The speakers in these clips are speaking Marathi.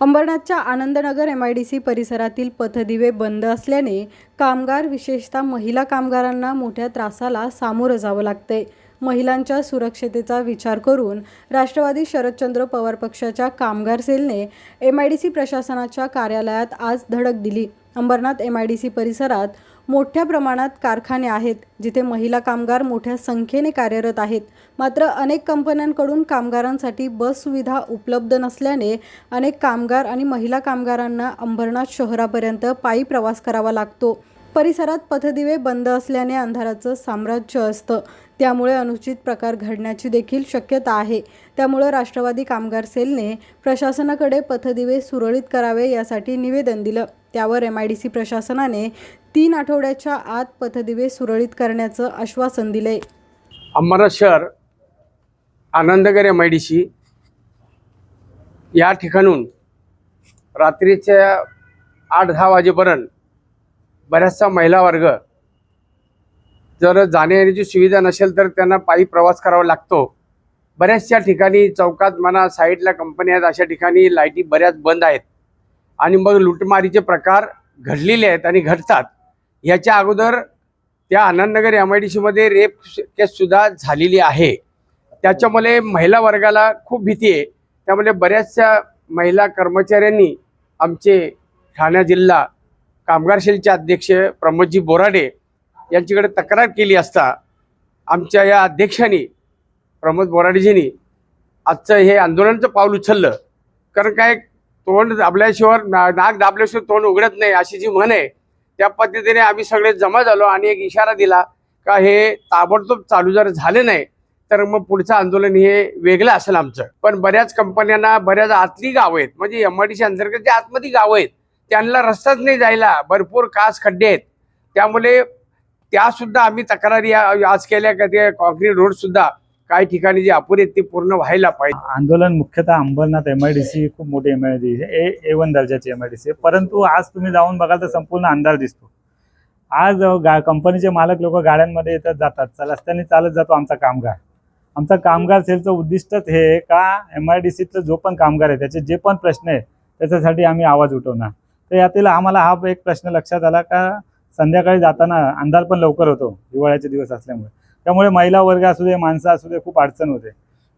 अंबरनाथच्या Anandnagar M I D C परिसरातील पथदिवे बंद असल्याने कामगार विशेषतः महिला कामगारांना मोठ्या त्रासाला सामोरं जावं लागतंय. महिलांच्या सुरक्षतेचा विचार करून राष्ट्रवादी शरदचंद्र पवार पक्षाच्या कामगार सेलने एम आय डी सी प्रशासनाच्या कार्यालयात आज धडक दिली. Ambernath M I D C परिसरात मोठ्या प्रमाणात कारखाने आहेत जिथे महिला कामगार मोठ्या संख्येने कार्यरत आहेत. मात्र अनेक कंपन्यांकडून कामगारांसाठी बस सुविधा उपलब्ध नसल्याने अनेक कामगार आणि महिला कामगारांना अंबरनाथ शहरापर्यंत पायी प्रवास करावा लागतो. परिसरात पथदिवे बंद असल्याने अंधाराचं साम्राज्य असतं. त्यामुळे अनुचित प्रकार घडण्याची देखील शक्यता आहे. त्यामुळे राष्ट्रवादी कामगार सेलने प्रशासनाकडे पथदिवे सुरळीत करावे यासाठी निवेदन दिलं. त्यावर एम आय डी सी प्रशासनाने तीन आठवड्याच्या आत पथदिवे सुरळीत करण्याचं आश्वासन दिले अंबरनाथ शहर Anandgar M I D C या ठिकाणून रात्रीच्या आठ दहा वाजेपर्यंत बऱ्याचसा महिला वर्ग जर जाण्यायेण्याची सुविधा नसेल तर त्यांना पायी प्रवास करावा लागतो. बऱ्याचशा ठिकाणी चौकात म्हणा साईडला कंपन्या आहेत अशा ठिकाणी लाईटी बऱ्याच बंद आहेत. आणि मग लुटमारीचे प्रकार घडलेले आहेत आणि घडतात. याच्या अगोदर त्या आनंदनगर एम आय डी सीमध्ये रेप केससुद्धा झालेली आहे. त्याच्यामुळे महिला वर्गाला खूप भीती आहे. त्यामुळे बऱ्याचशा महिला कर्मचाऱ्यांनी आमचे ठाणे जिल्हा कामगार सेलचे अध्यक्ष प्रमोदजी बोराडे यांच्याकडे तक्रार केली असता आमच्या या अध्यक्षांनी प्रमोद बोराडेजींनी आजचं हे आंदोलनाचं पाऊल उचललं. कारण काय तोंड दाबल्याशिवाय ना- नाक दाबल्याशिवाय तोंड उघडत नाही अशी जी म्हण आहे त्या पद्धतीने आम्ही सगळे जमा झालो आणि एक इशारा दिला का हे ताबडतोब चालू जर झाले नाही तर मग पुढचं आंदोलन हे वेगळं असेल आमचं. पण बऱ्याच कंपन्यांना बऱ्याच आतली गावं आहेत म्हणजे एम आय डी सी अंतर्गत जे आतमध्ये गावं आहेत त्यांना रस्ताच नाही जायला भरपूर कास खड्डे आहेत. त्यामुळे त्या सुद्धा आम्ही तक्रारी आज केल्या का ते कॉन्क्रीट रोड सुद्धा काही ठिकाणी जे अपुरे आहेत ते पूर्ण व्हायला पाहिजे. आंदोलन मुख्यतः Ambernath M I D C खूप मोठी M I D C A A one दर्जाची एम आय डी सी परंतु आज तुम्ही जाऊन बघाल तर संपूर्ण अंधार दिसतो. आज गा कंपनीचे मालक लोक गाड्यांमध्ये येतात जातात. रस्त्याने चालत जातो आमचा कामगार. आमचा कामगार सेलचं उद्दिष्टच हे का एम आय डी सीतलं जो पण कामगार आहे त्याचे जे पण प्रश्न आहे त्याच्यासाठी आम्ही आवाज उठवणार. तर यातील आम्हाला हा एक प्रश्न लक्षात आला का संध्याकाळी जाताना अंधार पण लवकर होतो हिवाळ्याचे दिवस असल्यामुळे. त्यामुळे महिला वर्ग असू दे माणसं असू दे खूप अडचण होते.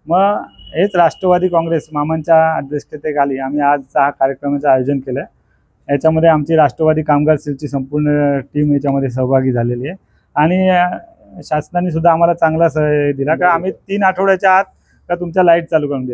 मग हेच राष्ट्रवादी काँग्रेस मामांच्या अध्यक्षतेखाली आम्ही आजचा हा कार्यक्रमाचं आयोजन केलं आहे याच्यामध्ये आमची राष्ट्रवादी कामगार सेलची संपूर्ण टीम याच्यामध्ये सहभागी झालेली आहे. आणि शासनाने सुद्धा आम्हाला चांगला सह दिला. का आम्ही तीन आठवड्याच्या आत का तुमच्या लाइट चालू करून देऊ